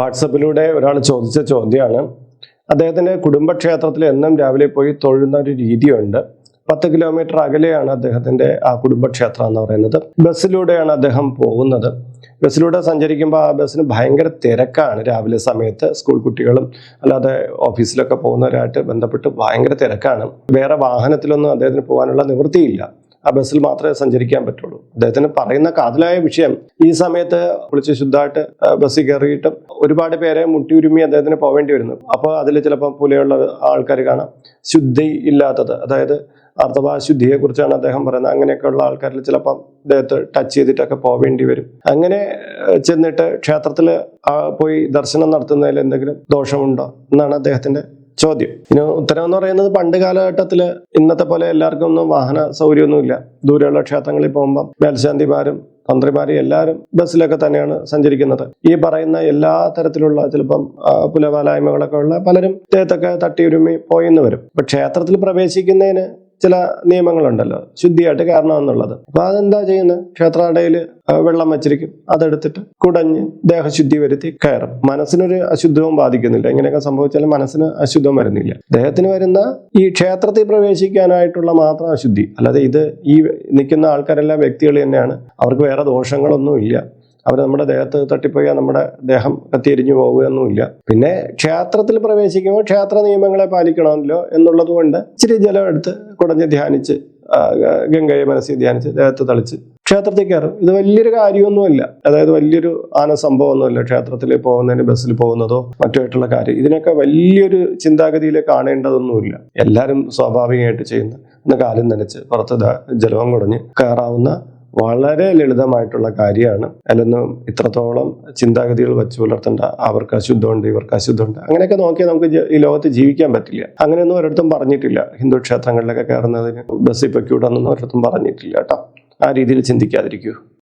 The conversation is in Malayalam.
വാട്സപ്പിലൂടെ ഒരാൾ ചോദിച്ച ചോദ്യമാണ്. അദ്ദേഹത്തിന്റെ കുടുംബക്ഷേത്രത്തിൽ എന്നും രാവിലെ പോയി തൊഴുന്ന ഒരു രീതിയുണ്ട്. പത്ത് കിലോമീറ്റർ അകലെയാണ് അദ്ദേഹത്തിന്റെ ആ കുടുംബക്ഷേത്രം എന്ന് പറയുന്നത്. ബസ്സിലൂടെയാണ് അദ്ദേഹം പോകുന്നത്. ബസ്സിലൂടെ സഞ്ചരിക്കുമ്പോൾ ആ ബസ്സിന് ഭയങ്കര തിരക്കാണ് രാവിലെ സമയത്ത്. സ്കൂൾ കുട്ടികളും അല്ലാതെ ഓഫീസിലൊക്കെ പോകുന്നവരായിട്ട് ബന്ധപ്പെട്ട് ഭയങ്കര തിരക്കാണ്. വേറെ വാഹനത്തിലൊന്നും അദ്ദേഹത്തിന് പോകാനുള്ള നിവൃത്തിയില്ല. ആ ബസ്സിൽ മാത്രമേ സഞ്ചരിക്കാൻ പറ്റുള്ളൂ. അദ്ദേഹത്തിന് പറയുന്ന കാതലായ വിഷയം ഈ സമയത്ത് കുളിച്ച് ശുദ്ധമായിട്ട് ബസ്സിൽ കയറിയിട്ടും ഒരുപാട് പേരെ മുട്ടിയുരുമി അദ്ദേഹത്തിന് പോവേണ്ടി വരുന്നു. അപ്പോൾ അതിൽ ചിലപ്പോൾ പുലയുള്ള ആൾക്കാർ കാണാം. ശുദ്ധി ഇല്ലാത്തത് അതായത് അർത്ഥവാ ശുദ്ധിയെ കുറിച്ചാണ് അദ്ദേഹം പറയുന്നത്. അങ്ങനെയൊക്കെയുള്ള ആൾക്കാരിൽ ചിലപ്പം അദ്ദേഹത്തെ ടച്ച് ചെയ്തിട്ടൊക്കെ പോവേണ്ടി വരും. അങ്ങനെ ചെന്നിട്ട് ക്ഷേത്രത്തിൽ പോയി ദർശനം നടത്തുന്നതിൽ എന്തെങ്കിലും ദോഷമുണ്ടോ എന്നാണ് അദ്ദേഹത്തിന്റെ ചോദ്യം. ഇതിന് ഉത്തരം എന്ന് പറയുന്നത് പണ്ട് കാലഘട്ടത്തിൽ ഇന്നത്തെ പോലെ എല്ലാവർക്കും ഒന്നും വാഹന സൗകര്യമൊന്നുമില്ല. ദൂരെയുള്ള ക്ഷേത്രങ്ങളിൽ പോകുമ്പം മേൽശാന്തിമാരും തന്ത്രിമാരും എല്ലാവരും ബസ്സിലൊക്കെ തന്നെയാണ് സഞ്ചരിക്കുന്നത്. ഈ പറയുന്ന എല്ലാ തരത്തിലുള്ള ചിലപ്പം പുലവാലായ്മകളൊക്കെ ഉള്ള പലരും ദേഹത്തൊക്കെ തട്ടിയുരുമി പോയിന്ന് വരും. ക്ഷേത്രത്തിൽ പ്രവേശിക്കുന്നതിന് ചില നിയമങ്ങളുണ്ടല്ലോ. ശുദ്ധിയായിട്ട് കാരണം എന്നുള്ളത് അപ്പൊ അതെന്താ ചെയ്യുന്നത് ക്ഷേത്രാടയിൽ വെള്ളം വെച്ചിരിക്കും. അതെടുത്തിട്ട് കുടഞ്ഞ് ദേഹശുദ്ധി വരുത്തി കയറും. മനസ്സിനൊരു അശുദ്ധവും ബാധിക്കുന്നില്ല. ഇങ്ങനെയൊക്കെ സംഭവിച്ചാലും മനസ്സിന് അശുദ്ധം വരുന്നില്ല. ദേഹത്തിന് വരുന്ന ഈ ക്ഷേത്രത്തിൽ പ്രവേശിക്കാനായിട്ടുള്ള മാത്രം അശുദ്ധി. അല്ലാതെ ഇത് ഈ നിൽക്കുന്ന ആൾക്കാരെല്ലാം വ്യക്തികൾ തന്നെയാണ്. അവർക്ക് വേറെ ദോഷങ്ങളൊന്നും ഇല്ല അവർ നമ്മുടെ ദേഹത്ത് തട്ടിപ്പോയാൽ നമ്മുടെ ദേഹം കത്തിയെരിഞ്ഞു പോവുകയൊന്നുമില്ല. പിന്നെ ക്ഷേത്രത്തിൽ പ്രവേശിക്കുമ്പോൾ ക്ഷേത്ര നിയമങ്ങളെ പാലിക്കണമല്ലോ എന്നുള്ളത് കൊണ്ട് ഇച്ചിരി ജലം എടുത്ത് കുടഞ്ഞ് ധ്യാനിച്ച് ഗംഗയെ മനസ്സിൽ ധ്യാനിച്ച് ദേഹത്ത് തളിച്ച് ക്ഷേത്രത്തിൽ കയറും. ഇത് വലിയൊരു കാര്യമൊന്നുമല്ല. അതായത് വലിയൊരു ആന സംഭവമൊന്നുമല്ല ക്ഷേത്രത്തിൽ പോകുന്നതിന് ബസ്സിൽ പോകുന്നതോ മറ്റുമായിട്ടുള്ള കാര്യം. ഇതിനൊക്കെ വലിയൊരു ചിന്താഗതിയിൽ കാണേണ്ടതൊന്നുമില്ല. എല്ലാവരും സ്വാഭാവികമായിട്ട് ചെയ്യുന്ന ഒന്ന് കാലും നനച്ച് പുറത്ത് ജലവും കുടഞ്ഞ് കയറാവുന്ന വളരെ ലളിതമായിട്ടുള്ള കാര്യമാണ്. അല്ലൊന്നും ഇത്രത്തോളം ചിന്താഗതികൾ വെച്ച് പുലർത്തേണ്ട അവർക്ക് അശുദ്ധമുണ്ട് ഇവർക്ക് അശുദ്ധമുണ്ട് അങ്ങനെയൊക്കെ നോക്കിയാൽ നമുക്ക് ഈ ലോകത്ത് ജീവിക്കാൻ പറ്റില്ല. അങ്ങനെയൊന്നും ഒരിടത്തും പറഞ്ഞിട്ടില്ല. ഹിന്ദു ക്ഷേത്രങ്ങളിലൊക്കെ കയറുന്നതിന് ബസ്സിൽ പൊയ്ക്കൂടാന്നൊന്നും ഒരിടത്തും പറഞ്ഞിട്ടില്ല കേട്ടോ. ആ രീതിയിൽ ചിന്തിക്കാതിരിക്കൂ.